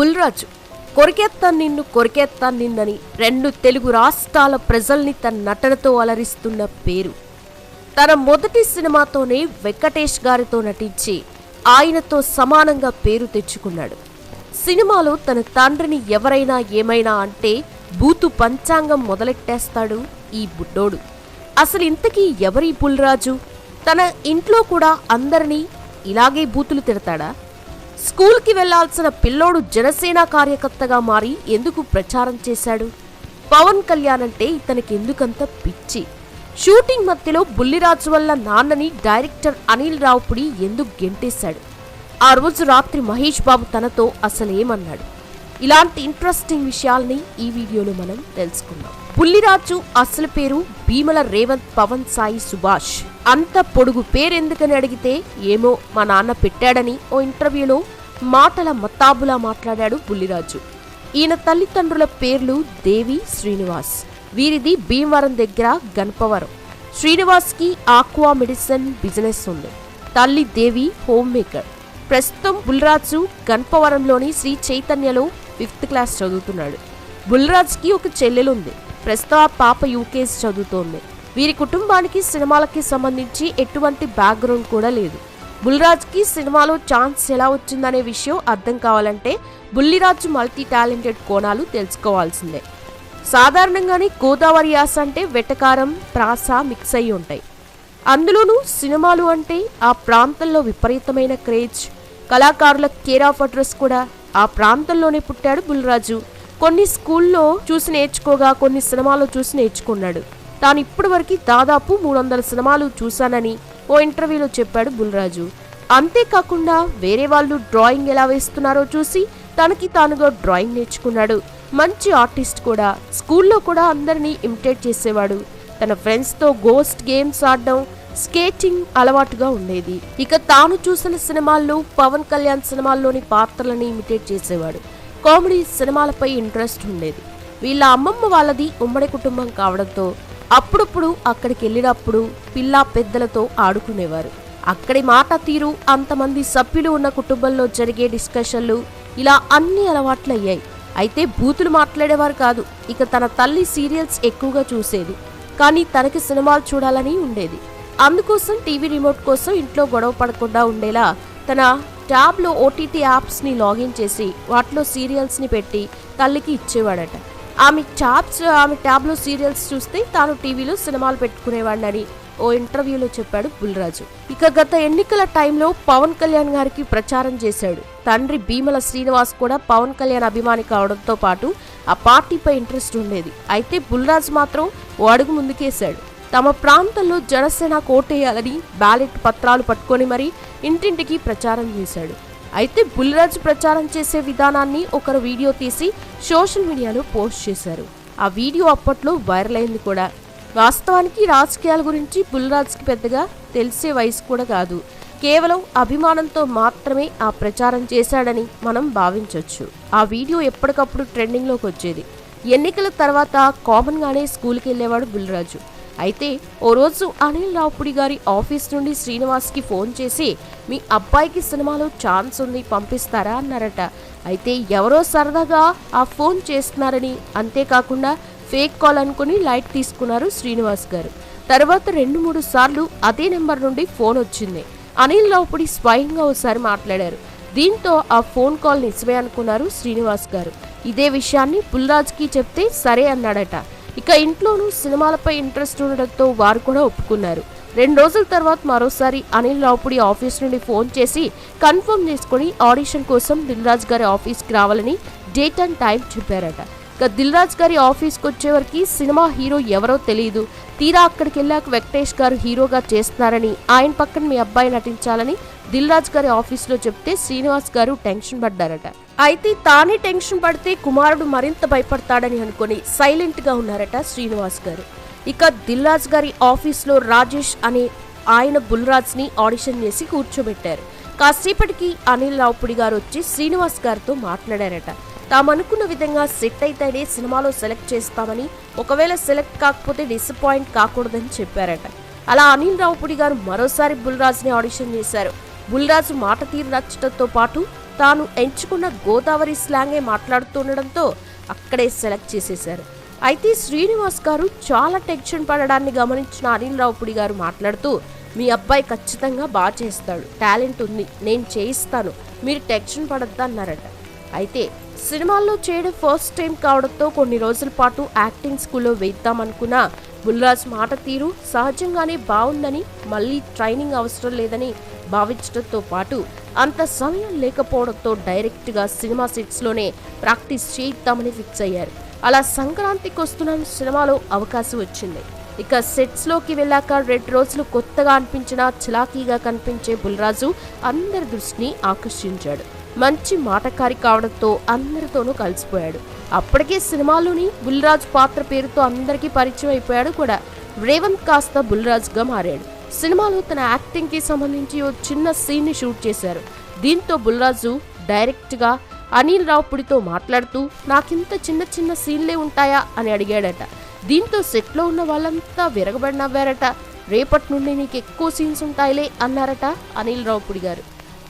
బుల్రాజు కొరికేత్తాను నిన్ను కొరికేత్తాను నిన్నని రెండు తెలుగు రాష్ట్రాల ప్రజల్ని తన నటనతో అలరిస్తున్న పేరు. తన మొదటి సినిమాతోనే వెంకటేష్ గారితో నటించి ఆయనతో సమానంగా పేరు తెచ్చుకున్నాడు. సినిమాలో తన తండ్రిని ఎవరైనా ఏమైనా అంటే బూతు పంచాంగం మొదలెట్టేస్తాడు ఈ బుడ్డోడు. అసలు ఇంతకీ ఎవరి బుల్రాజు? తన ఇంట్లో కూడా అందరినీ ఇలాగే బూతులు తిడతాడా? స్కూల్కి వెళ్ళాల్సిన పిల్లోడు జనసేన కార్యకర్తగా మారి ఎందుకు ప్రచారం చేశాడు? పవన్ కళ్యాణ్ అంటే ఇతనికి ఎందుకంత పిచ్చి? షూటింగ్ మధ్యలో బుల్లిరాజు వల్ల నాన్నని డైరెక్టర్ అనిల్ రావుపుడి ఎందుకు గెంటేశాడు? ఆ రోజు రాత్రి మహేష్ బాబు తనతో అసలేమన్నాడు? ఇలాంటి ఇంట్రెస్టింగ్ విషయాల్ని ఈ వీడియోలో మనం తెలుసుకుందాం. పుల్లిరాజు అసలు పేరు భీమల రేవంత్ పవన్ సాయి సుభాష్. అంత పొడుగు పేరెందుకని అడిగితే ఏమో మా నాన్న పెట్టాడని ఓ ఇంటర్వ్యూలో మాటల మతాబులా మాట్లాడాడు పుల్లిరాజు. ఈయన తల్లిదండ్రుల పేర్లు దేవి శ్రీనివాస్. వీరిది భీమవరం దగ్గర గణపవరం. శ్రీనివాస్కి ఆక్వా మెడిసిన్ బిజినెస్ ఉంది. తల్లి దేవి హోమ్ మేకర్. ప్రస్తుతం బుల్రాజు గణపవరంలోని శ్రీ చైతన్యలో ఫిఫ్త్ క్లాస్ చదువుతున్నాడు. బుల్రాజ్కి ఒక చెల్లెలుంది. ప్రస్తుతం ఆ పాప యూకేజీ చదువుతోంది. వీరి కుటుంబానికి సినిమాలకి సంబంధించి ఎటువంటి బ్యాక్గ్రౌండ్ కూడా లేదు. బుల్రాజ్కి సినిమాలో ఛాన్స్ ఎలా వచ్చిందనే విషయం అర్థం కావాలంటే బుల్లిరాజు మల్టీ టాలెంటెడ్ కోణాలు తెలుసుకోవాల్సిందే. సాధారణంగానే గోదావరి యాస అంటే వెటకారం ప్రాస మిక్స్ అయి ఉంటాయి. అందులోనూ సినిమాలు అంటే ఆ ప్రాంతంలో విపరీతమైన క్రేజ్ కళాకారుల కేర్ ఆఫ్ అడ్రస్ కూడా ఆ ప్రాంతంలోనే పుట్టాడు బుల్రాజు కొన్ని స్కూల్లో చూసి నేర్చుకోగా కొన్ని సినిమాలు చూసి నేర్చుకున్నాడు. తాను ఇప్పటివరకు దాదాపు మూడు వందల సినిమాలు చూశానని ఓ ఇంటర్వ్యూలో చెప్పాడు బుల్రాజు. అంతేకాకుండా వేరే వాళ్ళు డ్రాయింగ్ ఎలా వేస్తున్నారో చూసి తనకి తానుగా డ్రాయింగ్ నేర్చుకున్నాడు. మంచి ఆర్టిస్ట్ కూడా. స్కూల్లో కూడా అందరినీ ఇమిటేట్ చేసేవాడు. తన ఫ్రెండ్స్తో గోస్ట్ గేమ్స్ ఆడడం స్కేటింగ్ అలవాటుగా ఉండేది. ఇక తాను చూసిన సినిమాల్లో పవన్ కళ్యాణ్ సినిమాల్లోని పాత్రలని ఇమిటేట్ చేసేవాడు. కామెడీ సినిమాలపై ఇంట్రెస్ట్ ఉండేది. వీళ్ళ అమ్మమ్మ వాళ్ళది ఉమ్మడి కుటుంబం కావడంతో అప్పుడప్పుడు అక్కడికి వెళ్ళినప్పుడు పిల్ల పెద్దలతో ఆడుకునేవారు. అక్కడి మాట తీరు అంతమంది సభ్యులు ఉన్న కుటుంబంలో జరిగే డిస్కషన్లు ఇలా అన్ని అలవాట్లయ్యాయి అయితే బూతులు మాట్లాడేవారు కాదు ఇక తన తల్లి సీరియల్స్ ఎక్కువగా చూసేది. కానీ తనకి సినిమాలు చూడాలని ఉండేది. అందుకోసం టీవీ రిమోట్ కోసం ఇంట్లో గొడవ పడకుండా ఉండేలా తన ట్యాబ్లో ఓటీటీ యాప్స్ని లాగిన్ చేసి వాటిలో సీరియల్స్ని పెట్టి తల్లికి ఇచ్చేవాడట. ఆమె ట్యాబ్స్ ఆమె ట్యాబ్లో సీరియల్స్ చూస్తే తాను టీవీలో సినిమాలు పెట్టుకునేవాడినని ఓ ఇంటర్వ్యూలో చెప్పాడు బుల్రాజు. ఇక గత ఎన్నికల టైంలో పవన్ కళ్యాణ్ గారికి ప్రచారం చేశాడు. తండ్రి భీమల శ్రీనివాస్ కూడా పవన్ కళ్యాణ్ అభిమాని కావడంతో పాటు ఆ పార్టీపై ఇంట్రెస్ట్ ఉండేది. అయితే బుల్రాజు మాత్రం ఓ అడుగు ముందుకేశాడు. తమ ప్రాంతంలో జనసేన కోటేయాలని బ్యాలెట్ పత్రాలు పట్టుకొని మరీ ఇంటింటికి ప్రచారం చేశాడు. అయితే బుల్రాజు ప్రచారం చేసే విధానాన్ని ఒకరు వీడియో తీసి సోషల్ మీడియాలో పోస్ట్ చేశారు. ఆ వీడియో అప్పట్లో వైరల్ అయింది కూడా. వాస్తవానికి రాజకీయాల గురించి బుల్రాజ్కి పెద్దగా తెలిసే వయసు కూడా కాదు. కేవలం అభిమానంతో మాత్రమే ఆ ప్రచారం చేశాడని మనం భావించవచ్చు ఆ వీడియో ఎప్పటికప్పుడు ట్రెండింగ్లోకి వచ్చేది. ఎన్నికల తర్వాత కామన్గానే స్కూల్కి వెళ్ళేవాడు బుల్లిరాజు. అయితే ఓ రోజు అనిల్ రావుపుడి గారి ఆఫీస్ నుండి శ్రీనివాస్కి ఫోన్ చేసి మీ అబ్బాయికి సినిమాలో ఛాన్స్ ఉంది పంపిస్తారా? అన్నారట. అయితే ఎవరో సరదాగా ఆ ఫోన్ చేస్తున్నారని అంతేకాకుండా ఫేక్ కాల్ అనుకుని లైట్ తీసుకున్నారు శ్రీనివాస్ గారు. తర్వాత రెండు మూడు సార్లు అదే నెంబర్ నుండి ఫోన్ వచ్చింది. అనిల్ లోపుడి స్వయంగా ఒకసారి మాట్లాడారు. దీంతో ఆ ఫోన్ కాల్ నిజమే అనుకున్నారు శ్రీనివాస్ గారు. ఇదే విషయాన్ని పుల్రాజ్కి చెప్తే సరే అన్నాడట. ఇక ఇంట్లోనూ సినిమాలపై ఇంట్రెస్ట్ ఉండడంతో వారు కూడా ఒప్పుకున్నారు. రెండు రోజుల తర్వాత మరోసారి అనిల్ రావుపుడి ఆఫీస్ నుండి ఫోన్ చేసి కన్ఫర్మ్ చేసుకుని ఆడిషన్ కోసం దిల్రాజ్ గారి ఆఫీస్కి రావాలని డేట్ అండ్ టైం చెప్పారట. ఇక దిల్రాజ్ గారి ఆఫీస్కి వచ్చేవరకు సినిమా హీరో ఎవరో తెలియదు తీరా అక్కడికి వెళ్ళాక వెంకటేష్ గారు హీరోగా చేస్తున్నారని ఆయన పక్కన మీ అబ్బాయి నటించాలని దిల్రాజ్ గారి ఆఫీస్లో చెప్తే శ్రీనివాస్ గారు టెన్షన్ పడ్డారట. అయితే తానే టెన్షన్ పడితే కుమారుడు మరింత భయపడతాడని అనుకుని సైలెంట్గా ఉన్నారట శ్రీనివాస్ గారు. ఇక దిల్రాజ్ గారి ఆఫీస్లో రాజేష్ అనే ఆయన బుల్రాజ్ని ఆడిషన్ చేసి కూర్చోబెట్టారు. కాసేపటికి అనిల్ రావుపుడి గారు వచ్చి శ్రీనివాస్ గారితో మాట్లాడారట. తామనుకున్న విధంగా సెట్ అయితేనే సినిమాలో సెలెక్ట్ చేస్తామని ఒకవేళ సెలెక్ట్ కాకపోతే డిసప్పాయింట్ కాకూడదని చెప్పారట. అలా అనిల్ రావుపుడి గారు మరోసారి బుల్రాజ్ని ఆడిషన్ చేశారు. బుల్రాజు మాట తీరు నచ్చడంతో పాటు తాను ఎంచుకున్న గోదావరి స్లాంగే మాట్లాడుతుండడంతో అక్కడే సెలెక్ట్ చేసేశారు. అయితే శ్రీనివాస్ గారు చాలా టెన్షన్ పడడాన్ని గమనించిన అనిల్ రావుపుడి గారు మాట్లాడుతూ మీ అబ్బాయి ఖచ్చితంగా బాగా చేస్తాడు. టాలెంట్ ఉంది. నేను చేయిస్తాను. మీరు టెన్షన్ పడద్దు అన్నారట అయితే సినిమాల్లో చేయడం ఫస్ట్ టైం కావడంతో కొన్ని రోజుల పాటు యాక్టింగ్ స్కూల్లో వేద్దామనుకున్న బుల్రాజ్ మాట తీరు సహజంగానే బాగుందని మళ్ళీ ట్రైనింగ్ అవసరం లేదని భావించడంతో పాటు అంత సమయం లేకపోవడంతో డైరెక్ట్గా సినిమా సెట్స్లోనే ప్రాక్టీస్ చేయిద్దామని ఫిక్స్ అయ్యారు. అలా సంక్రాంతికి వస్తున్న సినిమాలో అవకాశం వచ్చింది. ఇక సెట్స్లోకి వెళ్ళాక రెండు రోజులు కొత్తగా అనిపించిన చిలాకీగా కనిపించే బుల్రాజు అందరి దృష్టిని ఆకర్షించాడు. మంచి మాటకారి కావడంతో అందరితోనూ కలిసిపోయాడు. అప్పటికే సినిమాలోని బుల్రాజ్ పాత్ర పేరుతో అందరికీ పరిచయం అయిపోయాడు కూడా. రేవంత్ కాస్త బుల్రాజ్గా మారాడు. సినిమాలో తన యాక్టింగ్కి సంబంధించి ఓ చిన్న సీన్ని షూట్ చేశారు. దీంతో బుల్రాజు డైరెక్ట్గా అనిల్ రావుపుడితో మాట్లాడుతూ నాకింత చిన్న చిన్న సీన్లే ఉంటాయా? అని అడిగాడట. దీంతో సెట్లో ఉన్న వాళ్ళంతా విరగబడి నవ్వారట రేపటి నుండి నీకు ఎక్కువ సీన్స్ ఉంటాయిలే అన్నారట అనిల్ రావుపుడి గారు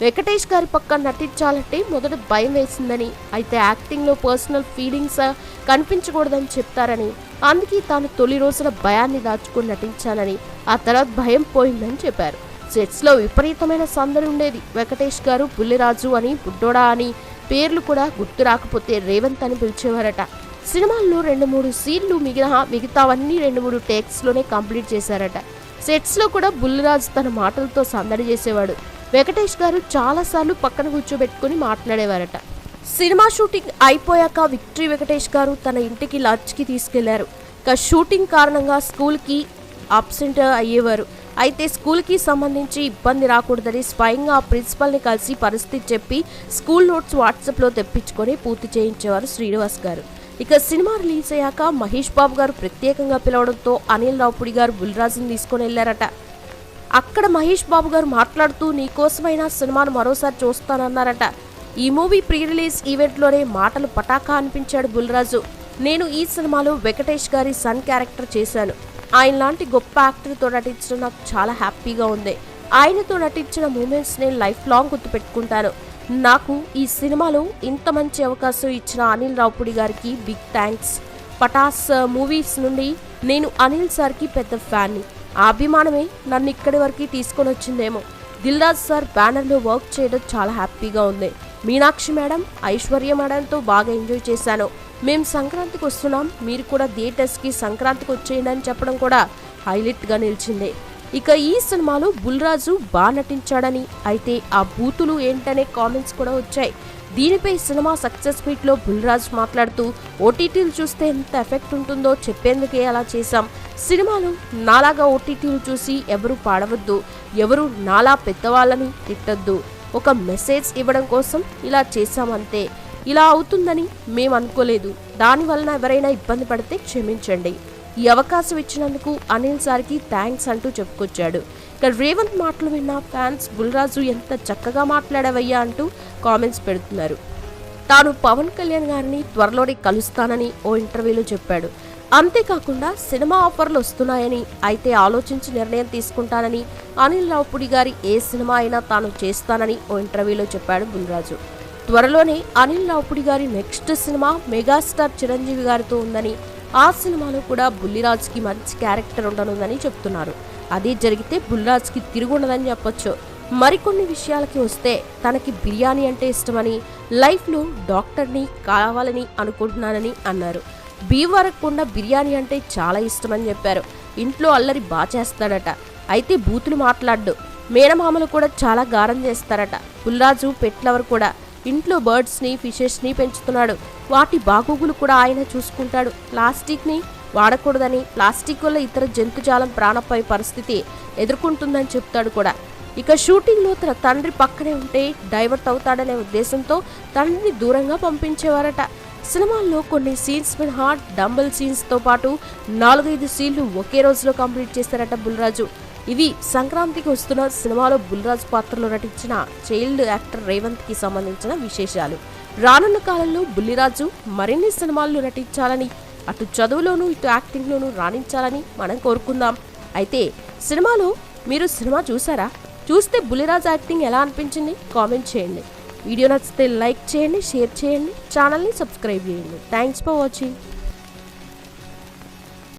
వెంకటేష్ గారి పక్క నటించాలంటే మొదట భయం వేసిందని అయితే యాక్టింగ్లో పర్సనల్ ఫీలింగ్స్ కనిపించకూడదని చెప్తారని అందుకే తాను తొలి రోజుల భయాన్ని దాచుకుని నటించానని ఆ తర్వాత భయం పోయిందని చెప్పారు. సెట్స్లో విపరీతమైన సందడి ఉండేది. వెంకటేష్ గారు బుల్లిరాజు అని బుడ్డోడా అని పేర్లు కూడా గుర్తు రాకపోతే రేవంత్ అని పిలిచేవారట. సినిమాల్లో రెండు మూడు సీన్లు మిగిలిన మిగతావన్నీ రెండు మూడు టేక్స్లోనే కంప్లీట్ చేశారట. సెట్స్లో కూడా బుల్లిరాజు తన మాటలతో సందడి చేసేవాడు. వెంకటేష్ గారు చాలాసార్లు పక్కన కూర్చోబెట్టుకుని మాట్లాడేవారట. సినిమా షూటింగ్ అయిపోయాక విక్టరీ వెంకటేష్ గారు తన ఇంటికి లంచ్కి తీసుకెళ్ళారు. ఇక షూటింగ్ కారణంగా స్కూల్కి అబ్సెంట్ అయ్యేవారు. అయితే స్కూల్కి సంబంధించి ఇబ్బంది రాకూడదని స్వయంగా ప్రిన్సిపల్ని కలిసి పరిస్థితి చెప్పి స్కూల్ నోట్స్ వాట్సాప్లో తెప్పించుకొని పూర్తి చేయించేవారు శ్రీనివాస్ గారు. ఇక సినిమా రిలీజ్ అయ్యాక మహేష్ బాబు గారు ప్రత్యేకంగా పిలవడంతో అనిల్ రావుపుడి గారు బుల్రాజుని తీసుకొని వెళ్ళారట అక్కడ మహేష్ బాబు గారు మాట్లాడుతూ నీకోసమైనా సినిమాను మరోసారి చూస్తానన్నారట. ఈ మూవీ ప్రీ రిలీజ్ ఈవెంట్లోనే మాటలు పటాకా అనిపించాడు బుల్రాజు. నేను ఈ సినిమాలో వెంకటేష్ గారి సన్ క్యారెక్టర్ చేశాను. ఆయన లాంటి గొప్ప యాక్టర్తో నటించడం నాకు చాలా హ్యాపీగా ఉంది. ఆయనతో నటించిన మూమెంట్స్ నేను లైఫ్ లాంగ్ గుర్తుపెట్టుకుంటాను నాకు ఈ సినిమాలో ఇంత మంచి అవకాశం ఇచ్చిన అనిల్ రావుపుడి గారికి బిగ్ థ్యాంక్స్ పటాస్ మూవీస్ నుండి నేను అనిల్ సార్కి పెద్ద ఫ్యాన్ని. ఆ అభిమానమే నన్ను ఇక్కడి వరకు తీసుకొని వచ్చిందేమో. దిల్రాజ్ సార్ బ్యానర్లో వర్క్ చేయడం చాలా హ్యాపీగా ఉంది. మీనాక్షి మేడం ఐశ్వర్య మేడంతో బాగా ఎంజాయ్ చేశాను. మేము సంక్రాంతికి వస్తున్నాం. మీరు కూడా థియేటర్స్కి సంక్రాంతికి వచ్చేయండి అని చెప్పడం కూడా హైలైట్గా నిలిచింది. ఇక ఈ సినిమాలో బుల్రాజు బాగా నటించాడని అయితే ఆ బూతులు ఏంటనే కామెంట్స్ కూడా వచ్చాయి. దీనిపై సినిమా సక్సెస్ మీట్లో బుల్రాజ్ మాట్లాడుతూ ఓటీటీలు చూస్తే ఎంత ఎఫెక్ట్ ఉంటుందో చెప్పేందుకే అలా చేశాం. సినిమాలు నాలాగా ఓటీటీలు చూసి ఎవరు పాడవద్దు ఎవరు నాలా పెద్దవాళ్ళని తిట్టద్దు. ఒక మెసేజ్ ఇవ్వడం కోసం ఇలా చేశామంతే ఇలా అవుతుందని మేము అనుకోలేదు. దాని వలన ఎవరైనా ఇబ్బంది పడితే క్షమించండి. ఈ అవకాశం ఇచ్చినందుకు అనిల్ సార్కి థ్యాంక్స్ అంటూ చెప్పుకొచ్చాడు. ఇక రేవంత్ మాటలు విన్న ఫ్యాన్స్ బుల్రాజు ఎంత చక్కగా మాట్లాడవయ్యా అంటూ కామెంట్స్ పెడుతున్నారు. తాను పవన్ కళ్యాణ్ గారిని త్వరలోనే కలుస్తానని ఓ ఇంటర్వ్యూలో చెప్పాడు. అంతేకాకుండా సినిమా ఆఫర్లు వస్తున్నాయని అయితే ఆలోచించి నిర్ణయం తీసుకుంటానని అనిల్ రావుపుడి గారి ఏ సినిమా అయినా తాను చేస్తానని ఓ ఇంటర్వ్యూలో చెప్పాడు బుల్రాజు. త్వరలోనే అనిల్ రావుపుడి గారి నెక్స్ట్ సినిమా మెగాస్టార్ చిరంజీవి గారితో ఉందని ఆ సినిమాలో కూడా బుల్లిరాజ్కి మంచి క్యారెక్టర్ ఉండనుందని చెప్తున్నారు. అదే జరిగితే బుల్లిరాజ్కి తిరుగుండదని చెప్పొచ్చు. మరికొన్ని విషయాలకి వస్తే తనకి బిర్యానీ అంటే ఇష్టమని లైఫ్లో డాక్టర్ని కావాలని అనుకుంటున్నానని అన్నారు. బీవరకుండా బిర్యానీ అంటే చాలా ఇష్టమని చెప్పారు. ఇంట్లో అల్లరి బాగా చేస్తాడట. అయితే బూతులు మాట్లాడ్డు. మేనమామలు కూడా చాలా గారం చేస్తారట. పుల్రాజు పెట్లవర్ కూడా. ఇంట్లో బర్డ్స్ని ఫిషెస్ని పెంచుతున్నాడు. వాటి బాగోగులు కూడా ఆయన చూసుకుంటాడు. ప్లాస్టిక్ని వాడకూడదని ప్లాస్టిక్ వల్ల ఇతర జంతుజాలం ప్రాణపై పరిస్థితి ఎదుర్కొంటుందని చెప్తాడు కూడా. ఇక షూటింగ్లో తన తండ్రి పక్కనే ఉంటే డైవర్ట్ అవుతాడనే ఉద్దేశంతో తండ్రిని దూరంగా పంపించేవారట. సినిమాల్లో కొన్ని సీన్స్ మినహా డంబల్ సీన్స్తో పాటు నాలుగైదు సీన్లు ఒకే రోజులో కంప్లీట్ చేశారట బుల్రాజు. ఇవి సంక్రాంతికి వస్తున్న సినిమాలో బుల్రాజ్ పాత్రలో నటించిన చైల్డ్ యాక్టర్ రేవంత్కి సంబంధించిన విశేషాలు. రానున్న కాలంలో బుల్లిరాజు మరిన్ని సినిమాల్లో నటించాలని అటు చదువులోనూ ఇటు యాక్టింగ్లోనూ రాణించాలని మనం కోరుకుందాం. అయితే సినిమాలో మీరు సినిమా చూసారా? చూస్తే బుల్లిరాజ్ యాక్టింగ్ ఎలా అనిపించింది? కామెంట్ చేయండి. వీడియో నచ్చితే లైక్ చేయండి షేర్ చేయండి ఛానల్ని సబ్స్క్రైబ్ చేయండి. Thanks for watching.